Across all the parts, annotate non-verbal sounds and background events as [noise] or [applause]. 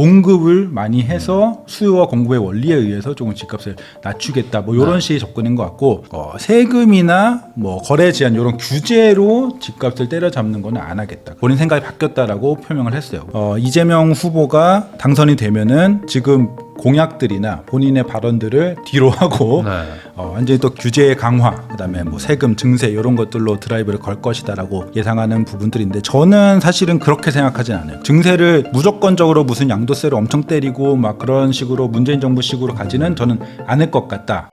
공급을 많이 해서 수요와 공급의 원리에 의해서 조금 집값을 낮추겠다. 뭐 이런 식의 접근인 것 같고 어, 세금이나 뭐 거래 제한 이런 규제로 집값을 때려잡는 거는 안 하겠다. 본인 생각이 바뀌었다라고 표명을 했어요. 어, 이재명 후보가 당선이 되면은 지금 공약들이나 본인의 발언들을 뒤로 [laughs] 하고 네. 어, 완전히 또 규제 강화, 그다음에 뭐 세금 증세 이런 것들로 드라이브를 걸 것이다라고 예상하는 부분들인데 저는 사실은 그렇게 생각하진 않아요. 증세를 무조건적으로 무슨 양도세를 엄청 때리고 막 그런 식으로 문재인 정부식으로 가지는 저는 않을 것 같다.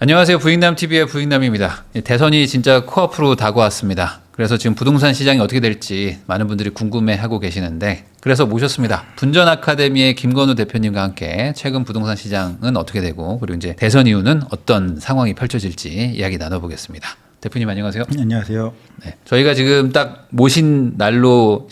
안녕하세요. 부익남 TV의 부익남입니다. 대선이 진짜 코앞으로 다가왔습니다. 그래서 지금 부동산 시장이 어떻게 될지 많은 분들이 궁금해하고 계시는데 그래서 모셨습니다. 분전 아카데미의 김건우 대표님과 함께 최근 부동산 시장은 어떻게 되고 그리고 이제 대선 이후는 어떤 상황이 펼쳐질지 이야기 나눠보겠습니다. 대표님 안녕하세요. 안녕하세요. 네. 저희가 지금 딱 모신 날로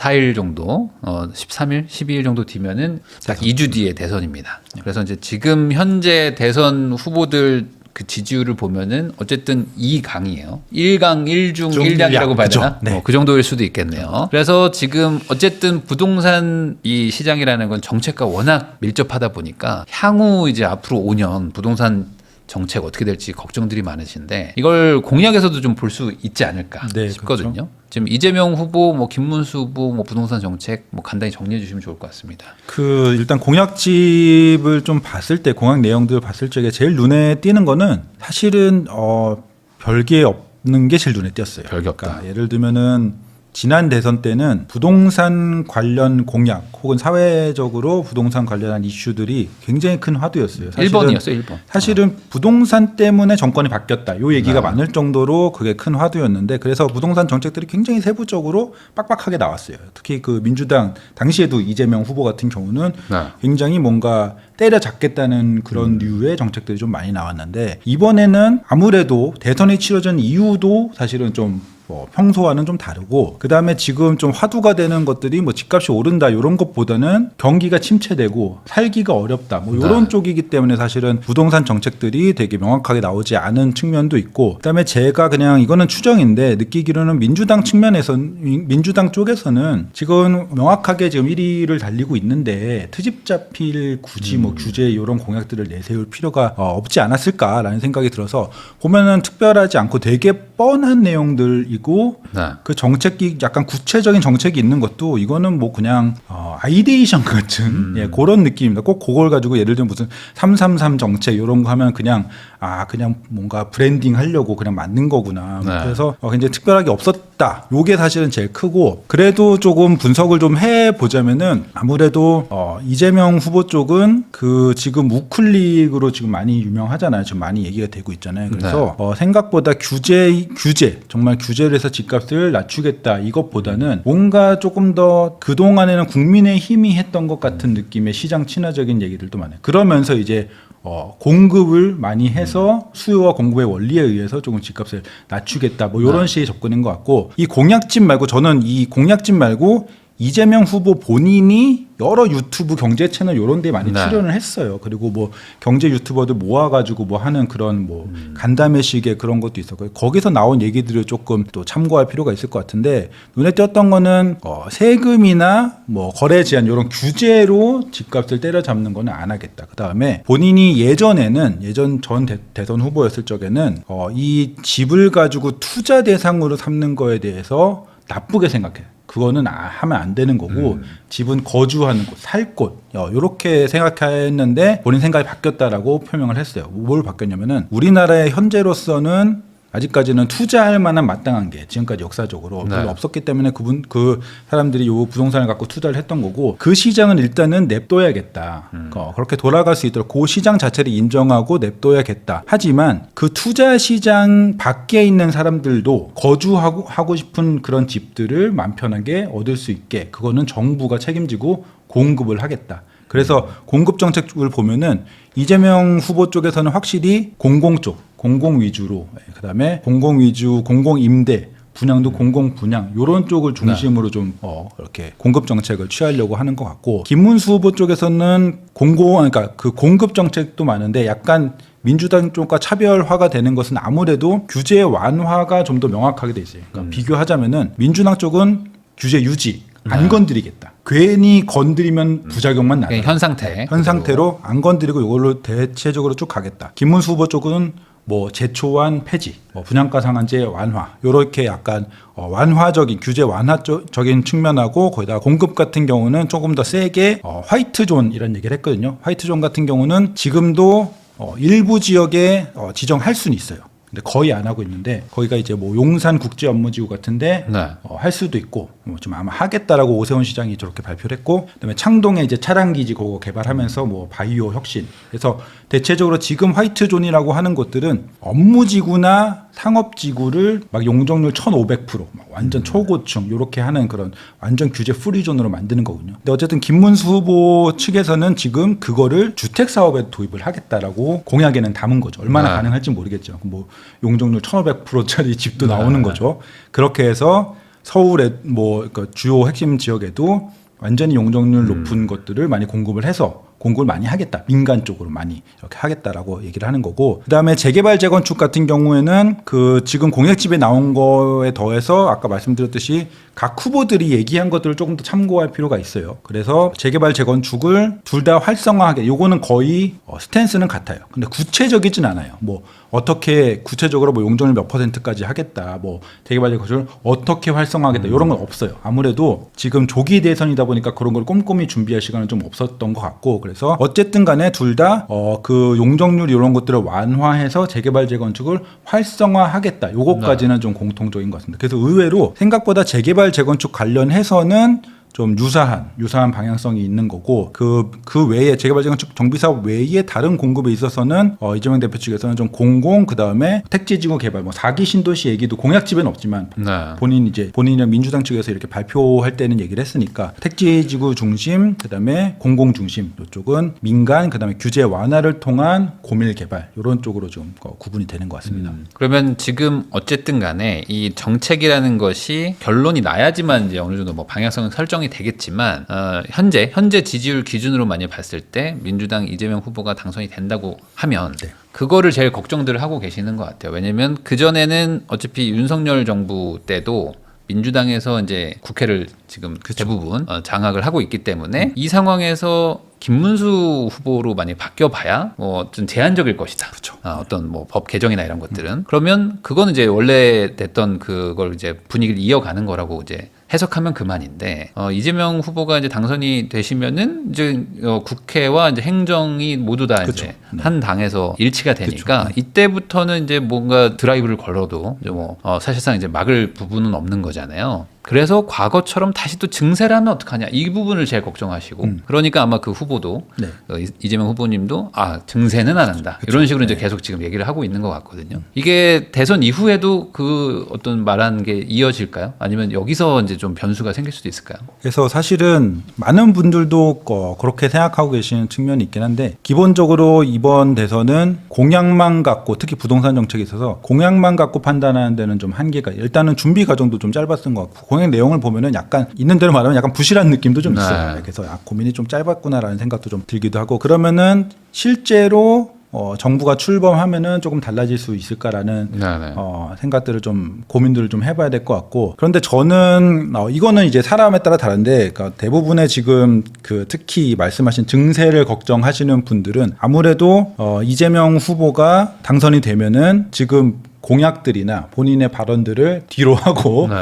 14일 정도, 어, 13일, 12일 정도 뒤면은 딱 2주 뒤에 대선입니다. 그래서 이제 지금 현재 대선 후보들 그 지지율을 보면은 어쨌든 2강이에요. 1강 1중 중 1량이라고 약, 봐야 그죠? 되나? 네. 뭐그 정도일 수도 있겠네요. 그래서 지금 어쨌든 부동산 이 시장이라는 건 정책과 워낙 밀접하다 보니까 향후 이제 앞으로 5년 부동산 정책 어떻게 될지 걱정들이 많으신데 이걸 공약에서도 좀 볼 수 있지 않을까 네, 싶거든요. 지금 이재명 후보, 뭐 김문수 후보, 뭐 부동산 정책 뭐 간단히 정리해 주시면 좋을 것 같습니다. 그 일단 공약집을 좀 봤을 때 공약 내용들을 봤을 적에 제일 눈에 띄는 거는 사실은 어 별게 없는 게 제일 눈에 띄었어요. 별게 없다. 그러니까 예를 들면은 지난 대선 때는 부동산 관련 공약 혹은 사회적으로 부동산 관련한 이슈들이 굉장히 큰 화두였어요. 사실은 1번이었어요, 1번. 사실은 부동산 때문에 정권이 바뀌었다. 요 얘기가 네. 많을 정도로 그게 큰 화두였는데 그래서 부동산 정책들이 굉장히 세부적으로 빡빡하게 나왔어요. 특히 그 민주당 당시에도 이재명 후보 같은 경우는 네. 굉장히 뭔가 때려잡겠다는 그런 류의 정책들이 좀 많이 나왔는데 이번에는 아무래도 대선이 치러진 이유도 사실은 좀 뭐 평소와는 좀 다르고 그 다음에 지금 좀 화두가 되는 것들이 뭐 집값이 오른다 이런 것보다는 경기가 침체되고 살기가 어렵다 뭐 이런 네. 쪽이기 때문에 사실은 부동산 정책들이 되게 명확하게 나오지 않은 측면도 있고 그 다음에 제가 그냥 이거는 추정인데 느끼기로는 민주당 측면에서 민주당 쪽에서는 지금 명확하게 지금 1위를 달리고 있는데 트집 잡힐 굳이 뭐 규제 이런 공약들을 내세울 필요가 어, 없지 않았을까라는 생각이 들어서 보면은 특별하지 않고 되게 뻔한 내용들 이고 네. 그 정책이 약간 구체적인 정책이 있는 것도 이거는 뭐 그냥 어, 아이데이션 [laughs] 같은 예, 그런 느낌입니다. 꼭 그걸 가지고 예를 들면 무슨 333 정책 이런 거 하면 그냥 아 그냥 뭔가 브랜딩 하려고 그냥 만든 거구나. 네. 그래서 어, 굉장히 특별하게 없었다. 요게 사실은 제일 크고 그래도 조금 분석을 좀 해 보자면은 아무래도 어, 이재명 후보 쪽은 그 지금 우클릭으로 지금 많이 유명하잖아요. 지금 많이 얘기가 되고 있잖아요. 그래서 어, 생각보다 규제 규제 정말 규제 를 해서 집값을 낮추겠다. 이것보다는 뭔가 조금 더 그 동안에는 국민의 힘이 했던 것 같은 느낌의 시장 친화적인 얘기들도 많아요. 그러면서 이제 어, 공급을 많이 해서 수요와 공급의 원리에 의해서 조금 집값을 낮추겠다. 뭐 이런 식의 접근인 것 같고 이 공약집 말고 저는 이 공약집 말고 이재명 후보 본인이 여러 유튜브 경제 채널 이런 데 많이 네. 출연을 했어요. 그리고 뭐 경제 유튜버들 모아 가지고 뭐 하는 그런 뭐 간담회식의 그런 것도 있었고 거기서 나온 얘기들을 조금 또 참고할 필요가 있을 것 같은데 눈에 띄었던 거는 어, 세금이나 뭐 거래 제한 이런 규제로 집값을 때려잡는 거는 안 하겠다. 그 다음에 본인이 예전에는 예전 전 대, 선 후보였을 적에는 어, 이 집을 가지고 투자 대상으로 삼는 거에 대해서 나쁘게 생각해. 그거는 아, 하면 안 되는 거고 집은 거주하는 곳, 살 곳, 어, 이렇게 생각했는데 본인 생각이 바뀌었다라고 표명을 했어요. 뭘 바뀌었냐면은 우리나라의 현재로서는 아직까지는 투자할 만한 마땅한 게 지금까지 역사적으로 네. 별로 없었기 때문에 그분 그 사람들이 요 부동산을 갖고 투자를 했던 거고 그 시장은 일단은 냅둬야겠다. 어, 그렇게 돌아갈 수 있도록 그 시장 자체를 인정하고 냅둬야겠다. 하지만 그 투자 시장 밖에 있는 사람들도 거주하고 하고 싶은 그런 집들을 마음 편하게 얻을 수 있게 그거는 정부가 책임지고 공급을 하겠다. 그래서 공급 정책을 보면은 이재명 후보 쪽에서는 확실히 공공 쪽, 공공 위주로, 예, 그다음에 공공 위주, 공공 임대 분양도 공공 분양 요런 쪽을 중심으로 좀 어, 이렇게 공급 정책을 취하려고 하는 것 같고 김문수 후보 쪽에서는 공공 그러니까 그 공급 정책도 많은데 약간 민주당 쪽과 차별화가 되는 것은 아무래도 규제 완화가 좀 더 명확하게 돼 있어요. 음. 그러니까 비교하자면은 민주당 쪽은 규제 유지 안 네. 건드리겠다. 괜히 건드리면 부작용만 나요. 그냥 현 상태. 현 상태로 안 건드리고 이걸로 대체적으로 쭉 가겠다. 김문수 후보 쪽은 뭐 제초안 폐지, 뭐 분양가 상한제 완화, 요렇게 약간 어, 완화적인 규제 완화적인 측면하고 거기다 공급 같은 경우는 조금 더 세게 어, 화이트 존 이런 얘기를 했거든요. 화이트 존 같은 경우는 지금도 어, 일부 지역에 어, 지정할 수는 있어요. 근데 거의 안 하고 있는데 거기가 이제 뭐 용산 국제 업무지구 같은데 네. 어, 할 수도 있고 뭐 좀 아마 하겠다라고 오세훈 시장이 저렇게 발표를 했고 그다음에 창동에 이제 차량 기지 그거 개발하면서 뭐 바이오 혁신 그래서 대체적으로 지금 화이트 존이라고 하는 곳들은 업무지구나 상업지구를 막 용적률 1,500%막 완전 초고층 요렇게 하는 그런 완전 규제 프리존으로 만드는 거군요. 근데 어쨌든 김문수 후보 측에서는 지금 그거를 주택 사업에 도입을 하겠다라고 공약에는 담은 거죠. 얼마나 네. 가능할지 모르겠죠. 뭐 용적률 1,500%짜리 [laughs] 집도 네. 나오는 거죠. 그렇게 해서 서울의 뭐 그러니까 주요 핵심 지역에도 완전히 용적률 음. 높은 것들을 많이 공급을 해서 공급을 많이 하겠다. 민간 쪽으로 많이 이렇게 하겠다라고 얘기를 하는 거고. 그다음에 재개발 재건축 같은 경우에는 그 지금 공약집에 나온 거에 더해서 아까 말씀드렸듯이 각 후보들이 얘기한 것들을 조금 더 참고할 필요가 있어요. 그래서 재개발 재건축을 둘 다 활성화하게 요거는 거의 어, 스탠스는 같아요. 근데 구체적이진 않아요. 뭐 어떻게 구체적으로 뭐 용적률 몇 퍼센트까지 하겠다. 뭐 재개발 재건축을 어떻게 활성화하겠다. 이런 건 없어요. 아무래도 지금 조기 대선이다 보니까 그런 걸 꼼꼼히 준비할 시간은 좀 없었던 것 같고 그래서 어쨌든 간에 둘 다 어 그 용적률 이런 것들을 완화해서 재개발 재건축을 활성화하겠다. 요거까지는 좀 공통적인 것 같습니다. 그래서 의외로 생각보다 재개발 재건축 관련해서는 좀 유사한 유사한 방향성이 있는 거고 그그 외에 재개발 재건축 정비 사업 외에 다른 공급에 있어서는 어, 이재명 대표 측에서는 좀 공공 그 다음에 택지지구 개발 뭐 4기 신도시 얘기도 공약집에는 없지만 네. 본인 이제 본인이랑 민주당 측에서 이렇게 발표할 때는 얘기를 했으니까 택지지구 중심 그 다음에 공공 중심 이쪽은 민간 그 다음에 규제 완화를 통한 고밀 개발 이런 쪽으로 좀 어, 구분이 되는 것 같습니다. 그러면 지금 어쨌든 간에 이 정책이라는 것이 결론이 나야지만 이제 어느 정도 뭐 방향성은 설정이 되겠지만 어, 현재 현재 지지율 기준으로 많이 봤을 때 민주당 이재명 후보가 당선이 된다고 하면 네. 그거를 제일 걱정들을 하고 계시는 것 같아요. 왜냐면 그 전에는 어차피 윤석열 정부 때도 민주당에서 이제 국회를 지금 대부분 어, 장악을 하고 있기 때문에 이 상황에서 김문수 후보로 많이 바뀌어 봐야 뭐 좀 제한적일 것이다. 그렇죠. 아, 어떤 뭐 법 개정이나 이런 것들은 그러면 그거는 이제 원래 됐던 그걸 이제 분위기를 이어가는 거라고 이제 해석하면 그만인데 어, 이재명 후보가 이제 당선이 되시면은 이제 어, 국회와 이제 행정이 모두 다 그렇죠. 이제 한 당에서 일치가 되니까 이때부터는 이제 뭔가 드라이브를 걸어도 이제 뭐 어, 사실상 이제 막을 부분은 없는 거잖아요. 그래서 과거처럼 다시 또 증세를 하면 어떡하냐 이 부분을 제일 걱정하시고 그러니까 아마 그 후보도 네. 어, 이- 이재명 후보님도 아 증세는 안 한다 이런 식으로 이제 계속 지금 얘기를 하고 있는 것 같거든요. 이게 대선 이후에도 그 어떤 말한 게 이어질까요? 아니면 여기서 이제 좀 변수가 생길 수도 있을까요? 그래서 사실은 많은 분들도 어, 그렇게 생각하고 계시는 측면이 있긴 한데 기본적으로 이번 대선은 공약만 갖고 특히 부동산 정책에 있어서 공약만 갖고 판단하는 데는 좀 한계가 일단은 준비 과정도 좀 짧았던 것 같고 공약 내용을 보면은 약간 있는 대로 말하면 약간 부실한 느낌도 좀 네. 있어요. 그래서 아, 고민이 좀 짧았구나라는 생각도 좀 들기도 하고 그러면은 실제로 어, 정부가 출범하면은 조금 달라질 수 있을까라는 네네. 어, 생각들을 좀 고민들을 좀 해봐야 될 것 같고 그런데 저는 어, 이거는 이제 사람에 따라 다른데 그러니까 대부분의 지금 그 특히 말씀하신 증세를 걱정하시는 분들은 아무래도 어, 이재명 후보가 당선이 되면은 지금 공약들이나 본인의 발언들을 뒤로 하고 네.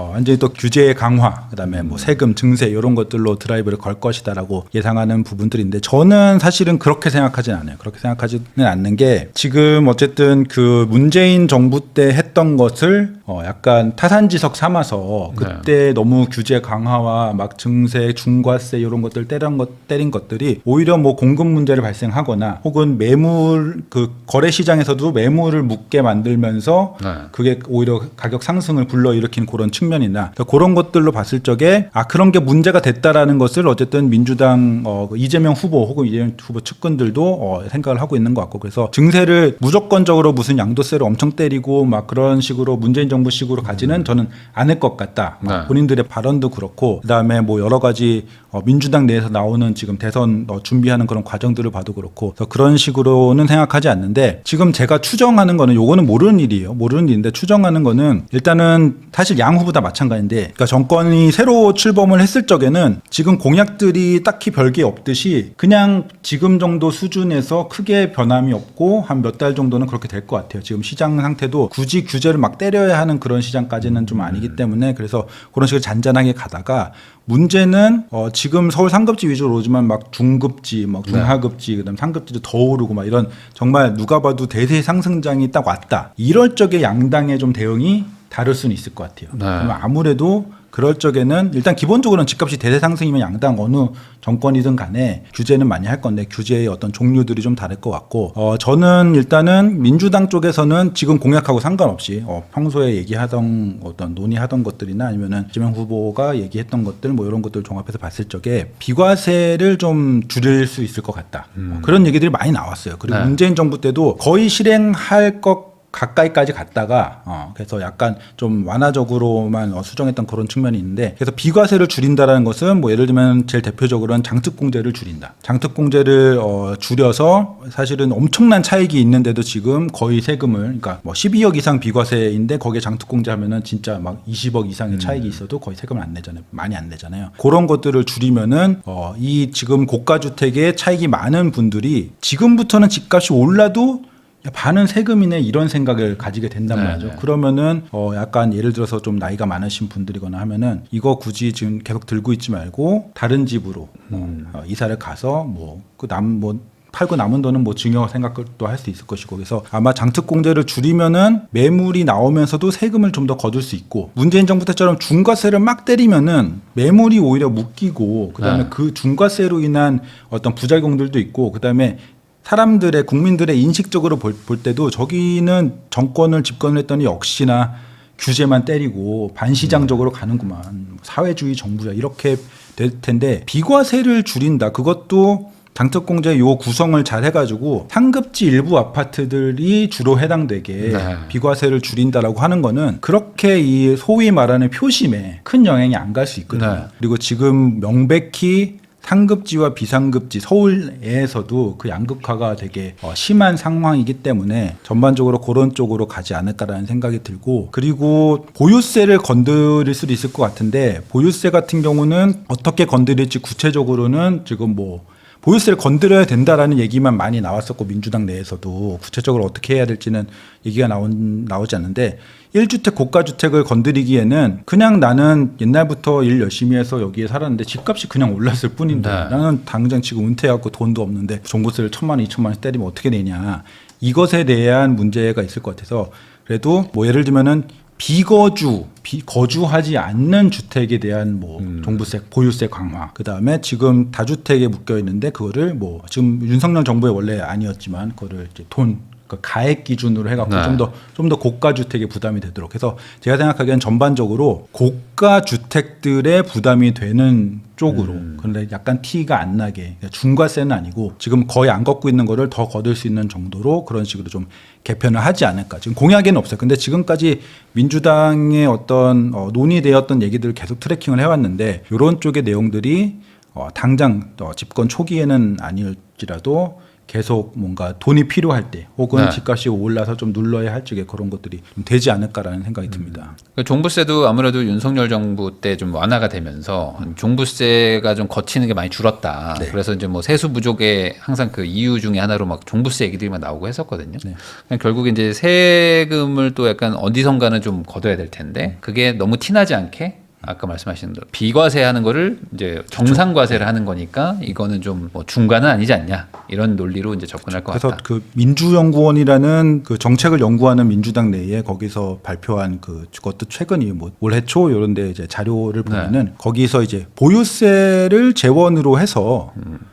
어, 완전히 또 규제 강화, 그다음에 뭐 세금 증세 이런 것들로 드라이브를 걸 것이다라고 예상하는 부분들인데 저는 사실은 그렇게 생각하진 않아요. 그렇게 생각하지는 않는 게 지금 어쨌든 그 문재인 정부 때 했던 것을 어, 약간 타산지석 삼아서 그때 너무 규제 강화와 막 증세, 중과세 이런 것들 때린 것 때린 것들이 오히려 뭐 공급 문제를 발생하거나 혹은 매물 그 거래 시장에서도 매물을 묻게 만들면서 네. 그게 오히려 가격 상승을 불러일으킨 그런 측면 이나 그러니까 그런 것들로 봤을 적에 아 그런 게 문제가 됐다라는 것을 어쨌든 민주당 어, 그 이재명 후보 혹은 이재명 후보 측근들도 어, 생각을 하고 있는 것 같고 그래서 증세를 무조건적으로 무슨 양도세를 엄청 때리고 막 그런 식으로 문재인 정부 정부식으로 가지는 저는 않을 것 같다. 네. 본인들의 발언도 그렇고 그다음에 뭐 여러 가지 어, 민주당 내에서 나오는 지금 대선 어, 준비하는 그런 과정들을 봐도 그렇고 그래서 그런 식으로는 생각하지 않는데 지금 제가 추정하는 거는 요거는 모르는 일이에요. 모르는 일인데 추정하는 거는 일단은 사실 양 후보 다 마찬가지인데 그러니까 정권이 새로 출범을 했을 적에는 지금 공약들이 딱히 별게 없듯이 그냥 지금 정도 수준에서 크게 변함이 없고 한 몇 달 정도는 그렇게 될 것 같아요. 지금 시장 상태도 굳이 규제를 막 때려야 하는 그런 시장까지는 좀 아니기 때문에 그래서 그런 식으로 잔잔하게 가다가 문제는 어 지금 서울 상급지 위주로 오지만 막 중급지, 막 중하급지, 그다음 상급지도 더 오르고 막 이런 정말 누가 봐도 대세 상승장이 딱 왔다. 이럴 적에 양당의 좀 대응이 다를 수는 있을 것 같아요. 네. 아무래도 그럴 적에는 일단 기본적으로는 집값이 대세 상승이면 양당 어느 정권이든 간에 규제는 많이 할 건데 규제의 어떤 종류들이 좀 다를 것 같고 어 저는 일단은 민주당 쪽에서는 지금 공약하고 상관없이 어 평소에 얘기하던 어떤 논의하던 것들이나 아니면은 지명 후보가 얘기했던 것들 뭐 이런 것들 종합해서 봤을 적에 비과세를 좀 줄일 수 있을 것 같다 어, 그런 얘기들이 많이 나왔어요 그리고 네. 문재인 정부 때도 거의 실행할 것 가까이까지 갔다가 어 그래서 약간 좀 완화적으로만 어, 수정했던 그런 측면이 있는데 그래서 비과세를 줄인다라는 것은 뭐 예를 들면 제일 대표적으로는 장특공제를 줄인다. 장특공제를 어 줄여서 사실은 엄청난 차익이 있는데도 지금 거의 세금을 그러니까 뭐 12억 이상 비과세인데 거기에 장특공제 하면은 진짜 막 20억 이상의 차익이 있어도 거의 세금을 안 내잖아요. 많이 안 내잖아요. 그런 것들을 줄이면은 어 이 지금 고가 주택에 차익이 많은 분들이 지금부터는 집값이 올라도 야, 반은 세금이네 이런 생각을 가지게 된단 네, 말이죠. 네. 그러면은 어 약간 예를 들어서 좀 나이가 많으신 분들이거나 하면은 이거 굳이 지금 계속 들고 있지 말고 다른 집으로 뭐, 어, 이사를 가서 뭐 그 남뭐 팔고 남은 돈은 뭐 증여 생각도 할 수 있을 것이고 그래서 아마 장특공제를 줄이면은 매물이 나오면서도 세금을 좀 더 거둘 수 있고 문재인 정부 때처럼 중과세를 막 때리면은 매물이 오히려 묶이고 그다음에 네. 그 중과세로 인한 어떤 부작용들도 있고 그다음에 사람들의 국민들의 인식적으로 볼, 볼 때도 저기는 정권을 집권을 했더니 역시나 규제만 때리고 반시장적으로 가는구만 사회주의 정부야 이렇게 될 텐데 비과세를 줄인다 그것도 장특공제 요 구성을 잘 해가지고 상급지 일부 아파트들이 주로 해당되게 네. 비과세를 줄인다라고 하는 거는 그렇게 이 소위 말하는 표심에 큰 영향이 안 갈 수 있거든요. 네. 그리고 지금 명백히 상급지와 비상급지 서울에서도 그 양극화가 되게 어, 심한 상황이기 때문에 전반적으로 그런 쪽으로 가지 않을까라는 생각이 들고 그리고 보유세를 건드릴 수도 있을 것 같은데 보유세 같은 경우는 어떻게 건드릴지 구체적으로는 지금 뭐 보유세를 건드려야 된다라는 얘기만 많이 나왔었고 민주당 내에서도 구체적으로 어떻게 해야 될지는 얘기가 나온 나오지 않는데 1주택 고가 주택을 건드리기에는 그냥 나는 옛날부터 일 열심히 해서 여기에 살았는데 집값이 그냥 올랐을 뿐인데 네. 나는 당장 지금 은퇴해갖고 돈도 없는데 종부세를 천만 원, 이천만 원 때리면 어떻게 되냐 이것에 대한 문제가 있을 것 같아서 그래도 뭐 예를 들면은 비거주, 비 거주하지 않는 주택에 대한 뭐 종부세, 보유세 강화. 그 다음에 지금 다주택에 묶여 있는데 그거를 뭐 지금 윤석열 정부의 원래 아니었지만 그거를 이제 돈, 그 가액 기준으로 해갖고 네. 좀더 좀 더 고가 주택에 부담이 되도록 해서 제가 생각하기엔 전반적으로 고가 주택들의 부담이 되는 쪽으로 근데 약간 티가 안 나게 그러니까 중과세는 아니고 지금 거의 안 걷고 있는 거를 더 거둘 수 있는 정도로 그런 식으로 좀 개편을 하지 않을까. 지금 공약에는 없어요. 근데 지금까지 민주당의 어떤 어, 논의되었던 얘기들을 계속 트래킹을 해왔는데 이런 쪽의 내용들이 어, 당장 어, 집권 초기에는 아닐지라도 계속 뭔가 돈이 필요할 때 혹은 네. 집값이 올라서 좀 눌러야 할 적에 그런 것들이 좀 되지 않을까라는 생각이 듭니다. 그 종부세도 아무래도 윤석열 정부 때 좀 완화가 되면서 종부세가 좀 거치는 게 많이 줄었다. 네. 그래서 이제 뭐 세수 부족의 항상 그 이유 중에 하나로 막 종부세 얘기들이 막 나오고 했었거든요. 네. 그냥 결국 이제 세금을 또 약간 어디선가는 좀 걷어야 될 텐데 그게 너무 티나지 않게 아까 말씀하신 대로 비과세하는 거를 이제 정상과세를 하는 거니까 이거는 좀 뭐 중간은 아니지 않냐 이런 논리로 이제 접근할 것 그래서 같다. 그 민주연구원이라는 그 정책을 연구하는 민주당 내에 거기서 발표한 그 그것도 최근이 뭐 올해 초 이런데 이제 자료를 네. 보면은 거기서 이제 보유세를 재원으로 해서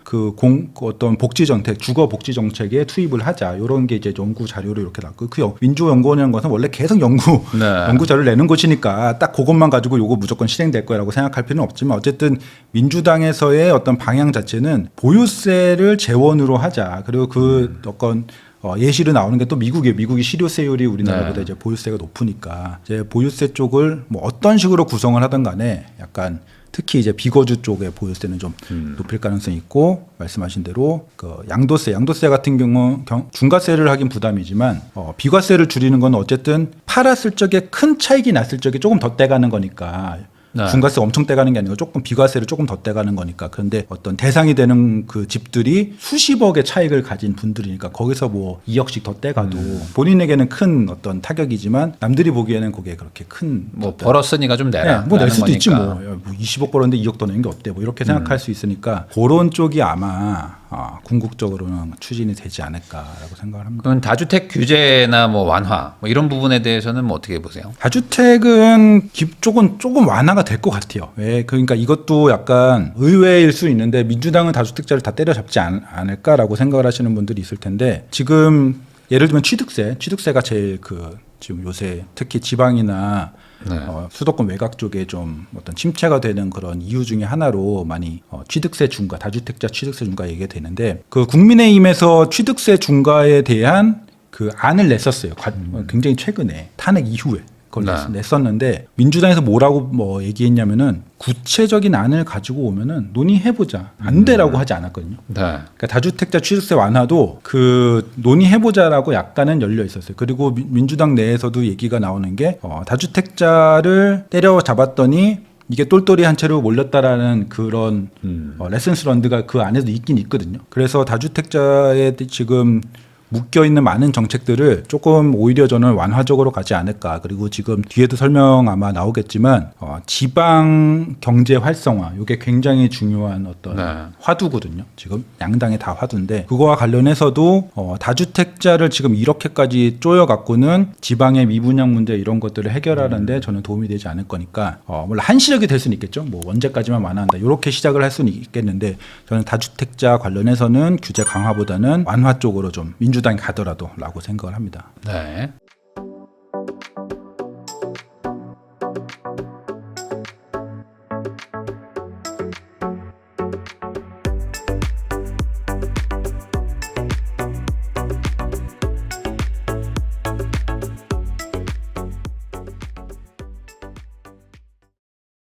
그 공 어떤 복지 정책 주거 복지 정책에 투입을 하자 이런 게 이제 연구 자료로 이렇게 나왔고 그 연- 민주 연구원이라는 것은 원래 계속 연구 네. [laughs] 연구 자료를 내는 곳이니까 딱 그것만 가지고 요거 무조건 실행될 거라고 생각할 필요는 없지만 어쨌든 민주당에서의 어떤 방향 자체는 보유세를 재원으로 하자. 그리고 그 어떤 어, 예시로 나오는 게 또 미국이에요. 미국이 실효세율이 우리나라보다 네. 이제 보유세가 높으니까 이제 보유세 쪽을 뭐 어떤 식으로 구성을 하든 간에 약간 특히 이제 비거주 쪽의 보유세는 좀 높일 가능성이 있고 말씀하신 대로 그 양도세, 양도세 같은 경우 경- 중과세를 하긴 부담이지만 어, 비과세를 줄이는 건 어쨌든 팔았을 적에 큰 차익이 났을 적에 조금 더 떼가는 거니까 네. 중과세 엄청 떼가는 게 아니고 조금 비과세를 조금 더 떼가는 거니까 그런데 어떤 대상이 되는 그 집들이 수십억의 차익을 가진 분들이니까 거기서 뭐 2억씩 더 떼가도 음. 본인에게는 큰 어떤 타격이지만 남들이 보기에는 그게 그렇게 큰 뭐 벌었으니까 좀 내라. 뭐낼 라는 수도 있지 거니까. 뭐. 야, 뭐 20억 벌었는데 2억 더 내는 게 어때? 뭐 이렇게 음. 생각할 수 있으니까 그런 쪽이 아마 아, 궁극적으로는 추진이 되지 않을까라고 생각을 합니다. 그럼 다주택 규제나 뭐 완화 뭐 이런 부분에 대해서는 뭐 어떻게 보세요? 다주택은 기- 조금 조금 완화가 될 것 같아요. 왜 그러니까 이것도 약간 의외일 수 있는데 민주당은 다주택자를 다 때려잡지 않, 않을까라고 생각을 하시는 분들이 있을 텐데 지금 예를 들면 취득세, 취득세가 제일 그 지금 요새 특히 지방이나 네. 어, 수도권 외곽 쪽에 좀 어떤 침체가 되는 그런 이유 중에 하나로 많이 어, 취득세 중과 다주택자 취득세 중과 얘기가 되는데 그 국민의힘에서 취득세 중과에 대한 그 안을 냈었어요. 과- 어, 굉장히 최근에 탄핵 이후에 그걸 네. 냈- 냈었는데 민주당에서 뭐라고 뭐 얘기했냐면은 구체적인 안을 가지고 오면은 논의해보자 안 돼라고 하지 않았거든요. 네. 그러니까 다주택자 취득세 완화도 그 논의해보자라고 약간은 열려 있었어요. 그리고 미- 민주당 내에서도 얘기가 나오는 게 어, 다주택자를 때려잡았더니 이게 똘똘이 한 채로 몰렸다라는 그런 어, 레슨스 런드가 그 안에도 있긴 있거든요. 그래서 다주택자에 지금 묶여 있는 많은 정책들을 조금 오히려 저는 완화적으로 가지 않을까. 그리고 지금 뒤에도 설명 아마 나오겠지만 어, 지방 경제 활성화 이게 굉장히 중요한 어떤 네. 화두거든요. 지금 양당이 다 화두인데 그거와 관련해서도 어, 다주택자를 지금 이렇게까지 쪼여 갖고는 지방의 미분양 문제 이런 것들을 해결하는데 저는 도움이 되지 않을 거니까 어, 물론 한시적이 될 수는 있겠죠. 뭐 언제까지만 완화한다 이렇게 시작을 할 수는 있겠는데 저는 다주택자 관련해서는 규제 강화보다는 완화 쪽으로 좀 민주당이 가더라도라고 생각을 합니다. 네.